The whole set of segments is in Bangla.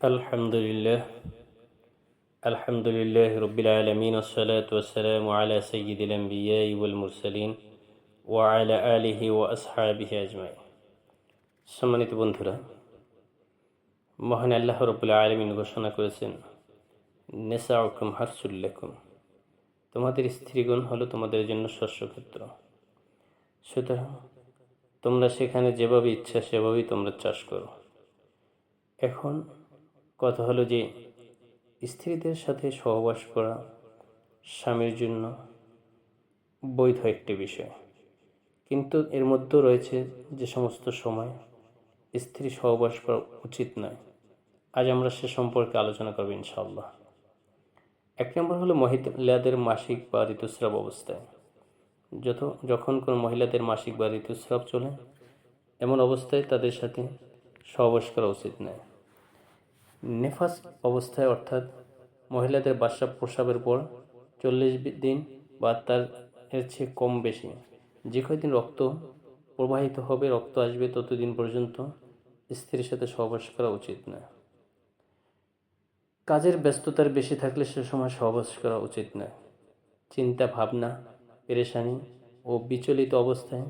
الحمد لله الحمد لله رب العالمين والصلاة والسلام على سيد الأنبياء والمرسلين وعلى آله وأصحابه أجمعين সম্মানিত বন্ধুরা মহান আল্লাহ রবুল্লা আলমিন ঘোষণা করেছেন নেশা অকম হারসুল্লেখম তোমাদের স্ত্রীগণ হলো তোমাদের জন্য শস্যক্ষেত্র সুতরাং তোমরা সেখানে যেভাবে ইচ্ছা সেভাবেই তোমরা চাষ করো এখন কথা হলো যে, স্ত্রীদের সাথে সহবাস করা স্বামীর জন্য বৈধ একটি বিষয়। কিন্তু এর মধ্যেও রয়েছে যে সমস্ত সময় স্ত্রী সহবাস করা উচিত নয়। আজ আমরা সে সম্পর্কে আলোচনা করব ইনশাআল্লাহ। এক নম্বর হলো মহিলাদের মাসিক বা ঋতুস্রাব অবস্থায়। যত, যখন কোনো মহিলাদের মাসিক বা ঋতুস্রাব চলে, এমন অবস্থায় তাদের সাথে সহবাস করা উচিত নয়। নেফাস অবস্থায় অর্থাৎ মহিলাদের বাসা প্রসাবের পর চল্লিশ দিন বা তার এর চেয়ে কম বেশি। যে কয়দিন রক্ত প্রবাহিত হবে, রক্ত আসবে ততদিন পর্যন্ত স্ত্রীর সাথে সহবাস করা উচিত না। কাজের ব্যস্ততার বেশি থাকলে সে সময় সহবাস করা উচিত নয় চিন্তা, ভাবনা, পেরেশানি ও বিচলিত অবস্থায়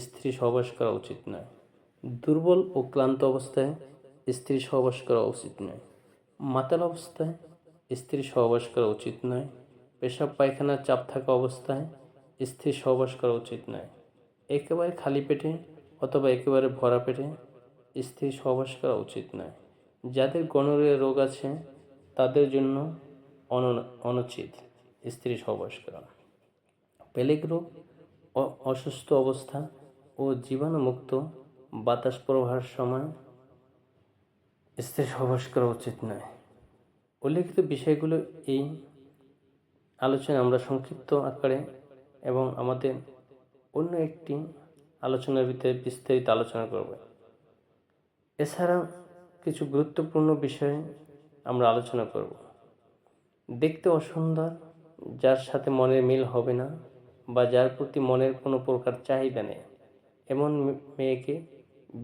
স্ত্রী সহবাস করা উচিত নয় দুর্বল ও ক্লান্ত অবস্থায় স্ত্রী সহবাস করা উচিত নয়। মাতাল অবস্থায় স্ত্রী সহবাস করা উচিত নয়। পেশাব পায়খানার চাপ থাকা অবস্থায় স্ত্রী সহবাস করা উচিত নয়। একেবারে খালি পেটে অথবা একেবারে ভরা পেটে স্ত্রী সহবাস করা উচিত নয়। যাদের গণরীয় রোগ আছে, তাদের জন্য অনুচিত স্ত্রী সহবাস করা। পেলেক রোগ অসুস্থ অবস্থা ও জীবাণুমুক্ত বাতাস প্রবাহের সময় স্ত্রী সহবাস করা উচিত নয়। উল্লেখিত বিষয়গুলো এই আলোচনা আমরা সংক্ষিপ্ত আকারে এবং আমাদের অন্য একটি আলোচনার ভিতরে বিস্তারিত আলোচনা করব। এছাড়া কিছু গুরুত্বপূর্ণ বিষয়ে আমরা আলোচনা করব। দেখতে অসুন্দর, যার সাথে মনের মিল হবে না বা যার প্রতি মনের কোনো প্রকার চাহিদা নেই। এমন মেয়েকে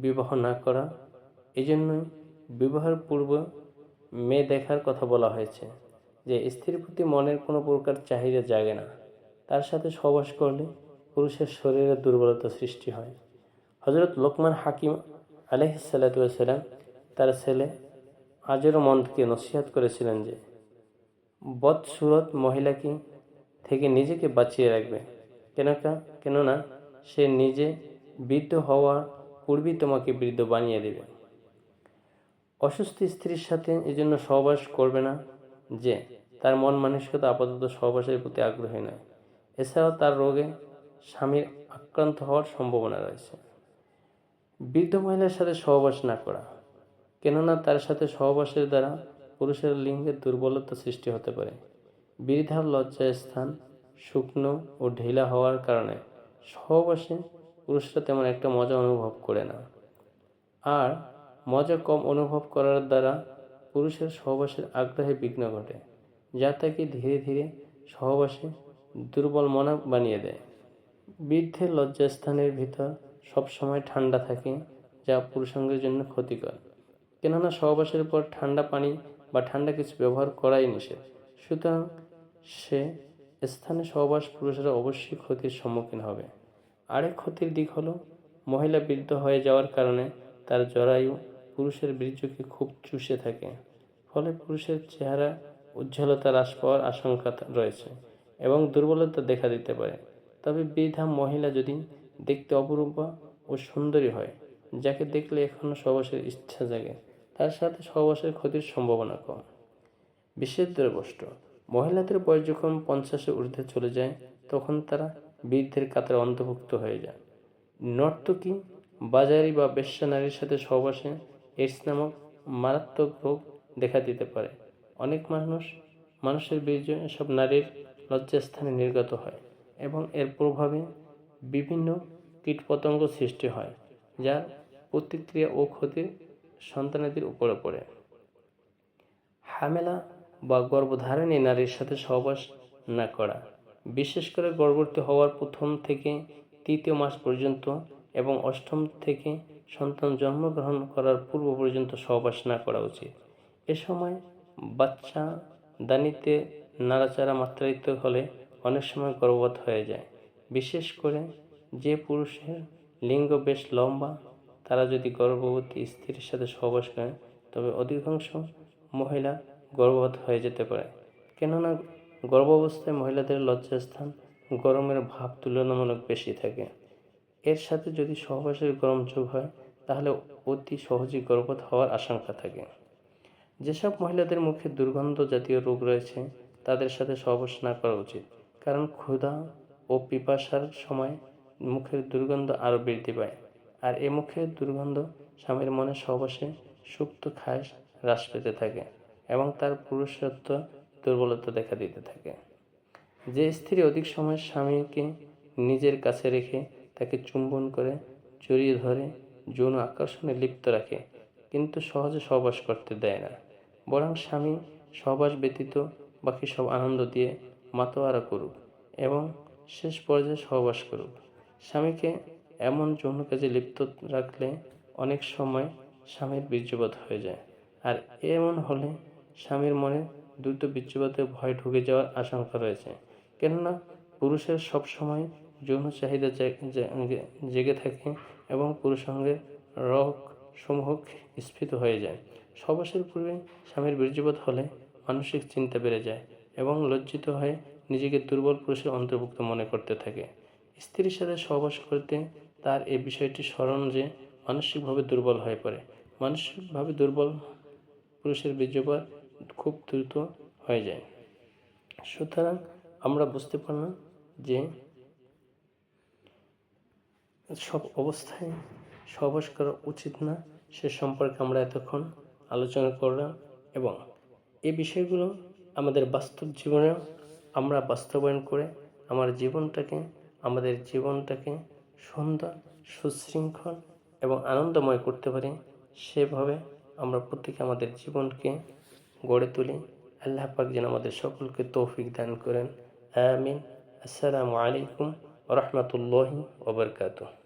বিবাহ না করা এই জন্যই বিবাহের পূর্ব মেয়ে দেখার কথা বলা হয়েছে যে স্ত্রীর প্রতি মনের কোনো প্রকার চাহিদা জাগে না। তার সাথে সহবাস করলে পুরুষের শরীরে দুর্বলতা সৃষ্টি হয়। হজরত লোকমান হাকিম আলহিসাল্লাম তার ছেলে আজের মনকে নসিহাত করেছিলেন যে বৎসুরত মহিলাকে থেকে নিজেকে বাঁচিয়ে রাখবে। কেনকা, কেননা সে নিজে বৃদ্ধ হওয়ার পূর্বেই তোমাকে বৃদ্ধ বানিয়ে দেবে। অসুস্থ স্ত্রীর সাথে এই জন্য সহবাস করবে না যে তার মন মানসিকতা আপাতত সহবাসের প্রতি আগ্রহী নয়। এছাড়াও তার রোগে স্বামীর আক্রান্ত হওয়ার সম্ভাবনা রয়েছে। বৃদ্ধ মহিলার সাথে সহবাস না করা, কেননা তার সাথে সহবাসের দ্বারা পুরুষের লিঙ্গের দুর্বলতা সৃষ্টি হতে পারে। বৃদ্ধার লজ্জায় স্থান শুকনো ও ঢিলা হওয়ার কারণে সহবাসে পুরুষরা তেমন একটা মজা অনুভব করে না। আর মজা কম অনুভব করার দ্বারা পুরুষের সহবাসের আগ্রহে বিঘ্ন ঘটে, যা তাকে ধীরে ধীরে সহবাসে দুর্বল মনা বানিয়ে দেয়। বৃদ্ধের লজ্জাস্থানের ভিতর সবসময় ঠান্ডা থাকে, যা পুরুষাঙ্গের জন্য ক্ষতিকর। কেননা সহবাসের পর ঠান্ডা পানি বা ঠান্ডা কিছু ব্যবহার করাই নিষেধ। সুতরাং সে স্থানে সহবাস পুরুষেরা অবশ্যই ক্ষতির সম্মুখীন হবে। আরেক ক্ষতির দিক হলো, মহিলা বৃদ্ধ হয়ে যাওয়ার কারণে তার জরায়ু পুরুষের বীর্যকে খুব চুষে থাকে। ফলে পুরুষের চেহারা, উজ্জ্বলতা হ্রাস পাওয়ার আশঙ্কা রয়েছে এবং দুর্বলতা দেখা দিতে পারে। তবে বৃদ্ধা মহিলা যদি দেখতে অপরূপা ও সুন্দরী হয়, যাকে দেখলে এখনও সহবাসের ইচ্ছা জাগে, তার সাথে সহবাসের ক্ষতির সম্ভাবনা কম। বিশেষ বষ্ট মহিলাদের বয়স যখন পঞ্চাশের ঊর্ধ্বে চলে যায়, তখন তারা বৃদ্ধের কাতারে অন্তর্ভুক্ত হয়ে যায়। নর্তকী, বাজারি বা বেশ্যা নারীর সাথে সহবাসে এইডস নামক মারাত্মক রোগ দেখা দিতে পারে। অনেক মানুষ, মানুষের বীর্য এসব নারীর লজ্জাস্থানে নির্গত হয় এবং এর প্রভাবে বিভিন্ন কীটপতঙ্গ সৃষ্টি হয়, যা প্রতিক্রিয়া ও ক্ষতি সন্তানাদের উপরে পড়ে। হামেলা বা গর্ভধারণী নারীর সাথে সহবাস না করা, বিশেষ করে গর্ভবতী হওয়ার প্রথম থেকে তৃতীয় মাস পর্যন্ত এবং অষ্টম থেকে সন্তান জন্মগ্রহণ করার পূর্ব পর্যন্ত সহবাস না করা উচিত। এ সময় বাচ্চা দানিতে নাড়াচাড়া মাত্রায়িত হলে অনেক সময় গর্ভপাত হয়ে যায়। বিশেষ করে যে পুরুষের লিঙ্গ বেশ লম্বা, তারা যদি গর্ভবতী স্ত্রীর সাথে সহবাস করে তবে অধিকাংশ মহিলা গর্ভপাত হয়ে যেতে পারে। কেননা গর্ভাবস্থায় মহিলাদের লজ্জাস্থান গরমের ভাব তুলনামূলক বেশি থাকে। এর সাথে যদি সহবাসের গরম যোগ হয় তাহলে অতি সহজেই গর্ভপাত হওয়ার আশঙ্কা থাকে। যেসব মহিলাদের মুখে দুর্গন্ধ জাতীয় রোগ রয়েছে, তাদের সাথে সহবাস না করা উচিত। কারণ ক্ষুধা ও পিপাসার সময় মুখের দুর্গন্ধ আরও বৃদ্ধি পায়। আর এ মুখের দুর্গন্ধ স্বামীর মনে সহবাসে সুপ্ত খাস হ্রাস পেতে থাকে এবং তার পুরুষত্ব দুর্বলতা দেখা দিতে থাকে। যে স্ত্রী অধিক সময় স্বামীকে নিজের কাছে রেখে তাকে চুম্বন করে জড়িয়ে ধরে যৌন আকর্ষণে লিপ্ত রাখে, কিন্তু সহজে সহবাস করতে দেয় না। বরং স্বামী সহবাস ব্যতীত বাকি সব আনন্দ দিয়ে মাতোয়ারা করুক এবং শেষ পর্যায়ে সহবাস করুক। স্বামীকে এমন যৌন কাজে লিপ্ত রাখলে অনেক সময় স্বামীর বীর্যপাত হয়ে যায়। আর এমন হলে স্বামীর মনে দ্রুত বীর্যপাতের ভয় ঢুকে যাওয়ার আশঙ্কা রয়েছে। কেননা পুরুষের সব সময় যৌন চাহিদা জেগে থাকে এবং পুরুষাঙ্গের রক সমূহ স্ফীত হয়ে যায়। সবাসের পূর্বে স্বামীর বীর্যপাত হলে মানসিক চিন্তা বেড়ে যায় এবং লজ্জিত হয়ে নিজেকে দুর্বল পুরুষের অন্তর্ভুক্ত মনে করতে থাকে। স্ত্রীর সাথে সহবাস করতে তার এই বিষয়টি স্মরণ যে মানসিকভাবে দুর্বল হয়ে পড়ে। মানসিকভাবে দুর্বল পুরুষের বীর্যপাত খুব দ্রুত হয়ে যায়। সুতরাং আমরা বুঝতে পারলাম যে সব অবস্থায় সহবাস করা উচিত না, সে সম্পর্কে আমরা এতক্ষণ আলোচনা করলাম এবং এই বিষয়গুলো আমাদের বাস্তব জীবনেও আমরা বাস্তবায়ন করে আমার জীবনটাকে, আমাদের জীবনটাকে সুন্দর, সুশৃঙ্খল এবং আনন্দময় করতে পারি, সেভাবে আমরা প্রত্যেকে আমাদের জীবনকে গড়ে তুলি। আল্লাহ পাক যেন আমাদের সকলকে তৌফিক দান করেন। আমিন। আসসালামু আলাইকুম রহমতুল্লাহি ওবরকাতুহ